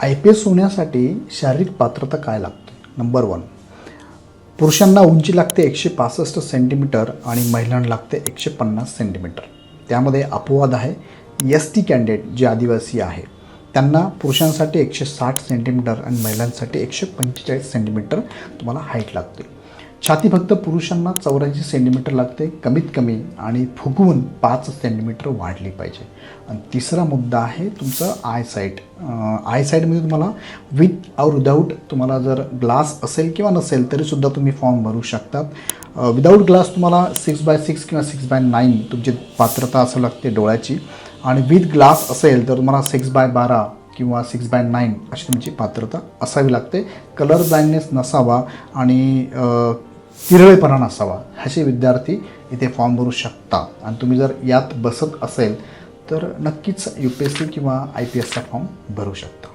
I P S होण्यासाठी शारीरिक पात्रता काय लागते? नंबर वन पुरुषांना उंची लागते एकशे पासष्ट सेंटीमीटर आणि महिलांना लागते एकशे पन्नास सेंटीमीटर त्यामध्ये अपवाद आहे. एस टी कॅन्डिडेट जे आदिवासी आहे त्यांना पुरुषांसाठी एकशे साठ सेंटीमीटर आणि महिलांसाठी एकशे पंचेचाळीस सेंटीमीटर तुम्हाला हाईट लागते. छाती फक्त पुरुषांना चौऱ्याऐंशी सेंटीमीटर लागते कमीत कमी आणि फुगवून पाच सेंटीमीटर वाढली पाहिजे. आणि तिसरा मुद्दा आहे तुमचं आय साईट आय तुम्हाला विथ और विदाऊट तुम्हाला जर ग्लास असेल किंवा नसेल तरीसुद्धा तुम्ही फॉर्म भरू शकतात. विदाऊट ग्लास तुम्हाला सिक्स बाय सिक्स किंवा सिक्स बाय नाईन तुमची पात्रता असं लागते डोळ्याची. आणि विथ ग्लास असेल तर तुम्हाला सिक्स बाय बारा किंवा सिक्स बाय नाईन अशी तुमची पात्रता असावी लागते. कलर ब्लाइंडनेस नसावा आणि तिरळेपणा नसावा. असे विद्यार्थी इथे फॉर्म भरू शकता आणि तुम्ही जर यात बसत असेल तर नक्कीच यू पी एस सी किंवा आय पी एसचा फॉर्म भरू शकता.